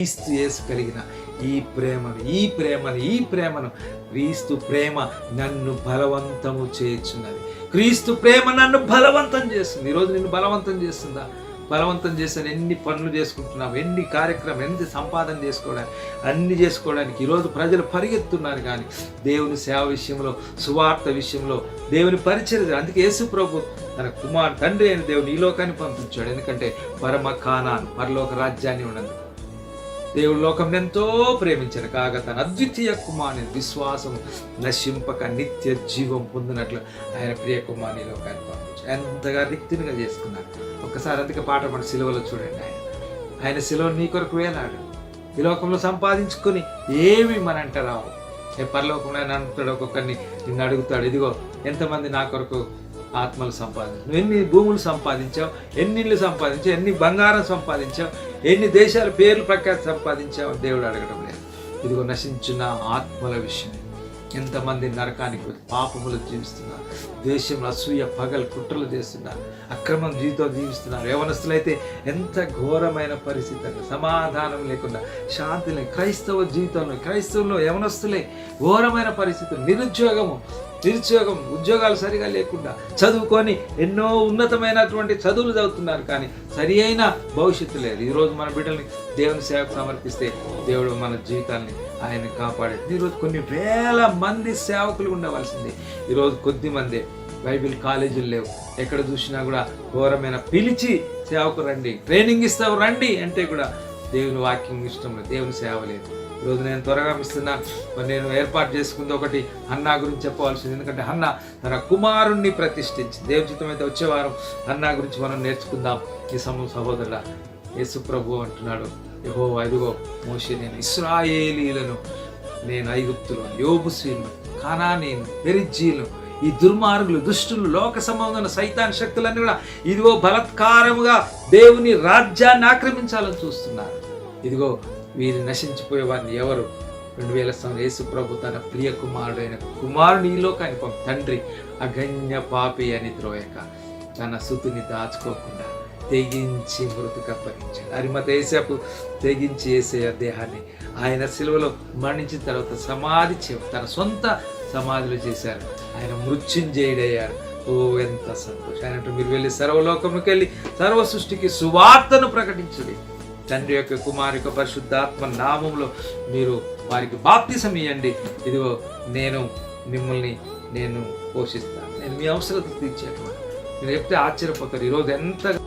క్రీస్తు యేసు కలిగిన ఈ ప్రేమను ఈ ప్రేమను ఈ ప్రేమను క్రీస్తు ప్రేమ నన్ను బలవంతము చేయుచున్నది. క్రీస్తు ప్రేమ నన్ను బలవంతం చేస్తుంది. ఈరోజు నిన్ను బలవంతం చేస్తుందా? బలవంతం చేస్తాను ఎన్ని పనులు చేసుకుంటున్నావు? ఎన్ని కార్యక్రమం ఎన్ని సంపాదన చేసుకోవడానికి అన్ని చేసుకోవడానికి ఈరోజు ప్రజలు పరిగెత్తున్నారు కానీ దేవుని సేవ విషయంలో సువార్త విషయంలో దేవుని పరిచయం అందుకే యేసు ప్రభు తన కుమార్ తండ్రి అయిన దేవుని ఈ లోకాన్ని పంపించాడు. ఎందుకంటే పరమ కానాన్ పరలోక రాజ్యాన్ని ఉండదు దేవుడు లోకం ఎంతో ప్రేమించాడు. కాగా తన అద్వితీయ కుమారుని విశ్వాసం నశింపక నిత్య జీవం పొందినట్లు ఆయన ప్రియ కుమారుని లోకాన్ని పంపించు ఎంతగా రిక్తినిగా చేసుకున్నాడు. ఒక్కసారి అందుకే పాట మన సిలువలో చూడండి ఆయన. ఆయన సిలువ నీ కొరకు వేలాడు. ఈ లోకంలో సంపాదించుకొని ఏమి మనంట రావు. ఏ పరలోకంలో ఆయన అంటాడు ఒక్కొక్కరిని నిన్ను అడుగుతాడు ఇదిగో ఎంతమంది నా కొరకు ఆత్మలు సంపాదించు నువ్వు ఎన్ని భూములు సంపాదించావు ఎన్ని ఇళ్ళు సంపాదించావు ఎన్ని బంగారం సంపాదించావు ఎన్ని దేశాల పేర్లు ప్రఖ్యాతి సంపాదించావు దేవుడు అడగడం లేదు. ఇదిగో నశించిన ఆత్మల విషయం. ఎంతమంది నరకానికి పాపములు జీవిస్తున్నారు? దేశంలో అసూయ పగలు కుట్రలు చేస్తున్నారు. అక్రమం జీవితం జీవిస్తున్నారు. యవనస్తులైతే ఎంత ఘోరమైన పరిస్థితి అంటే సమాధానం లేకుండా శాంతి లేని క్రైస్తవ జీవితంలో క్రైస్తవుల్లో యవనస్తులే ఘోరమైన పరిస్థితులు నిరుద్యోగము నిరుద్యోగం ఉద్యోగాలు సరిగా లేకుండా చదువుకొని ఎన్నో ఉన్నతమైనటువంటి చదువులు చదువుతున్నారు కానీ సరి అయిన భవిష్యత్తు లేదు. ఈరోజు మన బిడ్డల్ని దేవుని సేవకు సమర్పిస్తే దేవుడు మన జీవితాన్ని ఆయన కాపాడేది ఈరోజు కొన్ని వేల మంది సేవకులు ఉండవలసింది. ఈరోజు కొద్ది మందే బైబిల్ కాలేజీలు లేవు. ఎక్కడ చూసినా కూడా ఘోరమైన పిలిచి సేవకు రండి. ట్రైనింగ్ ఇస్తావు రండి అంటే కూడా దేవుని వాక్యం ఇష్టం లేదు దేవుని సేవ లేదు. ఈరోజు నేను త్వరగా ఇస్తున్నా మరి నేను ఏర్పాటు చేసుకుంది ఒకటి హన్నా గురించి చెప్పవలసింది. ఎందుకంటే అన్న తన కుమారుణ్ణి ప్రతిష్ఠించి దేవచితం అయితే వచ్చే వారం హన్నా గురించి మనం నేర్చుకుందాం. ఈ సమూహ సహోదరుల యేసు ప్రభు అంటున్నాడు యహో అదిగో మోషే నేను ఇస్రాయేలీలను నేను ఐగుప్తులు యోబుసీలను కానానీను పెరిజ్జీలను ఈ దుర్మార్గులు దుష్టులు లోక సంబంధమైన సైతాన్ శక్తులన్నీ కూడా ఇదిగో బలత్కారముగా దేవుని రాజ్యాన్ని ఆక్రమించాలని చూస్తున్నారు. ఇదిగో వీరు నశించిపోయే వారిని ఎవరు? రెండు వేల సంవత్సరం యేసు ప్రభు తన ప్రియ కుమారుడైన కుమారుని ఈ లోకాన్ని పంపి తండ్రి అగణ్య పాపి అని ద్రోయక తన సుతుని దాచుకోకుండా తెగించి మృతికి అప్పగించాడు అరిమత ఏసేపు తెగించి వేసే దేహాన్ని ఆయన సిలువలో మరణించిన తర్వాత సమాధి తన సొంత సమాధులు చేశారు. ఆయన మృత్యుంజయుడయ్యారు. ఓ ఎంత సంతోషం. ఆయన మీరు వెళ్ళి సర్వలోకముకి వెళ్ళి సర్వ సృష్టికి సువార్తను ప్రకటించుడి. తండ్రి యొక్క కుమారి యొక్క పరిశుద్ధాత్మ నామంలో మీరు వారికి బాప్తిసం ఇవ్వండి ఇదిగో నేను మిమ్మల్ని నేను పోషిస్తాను. నేను మీ అవసరత తీర్చేటువంటి మీరు చెప్తే ఆశ్చర్యపోతారు. ఈరోజు ఎంత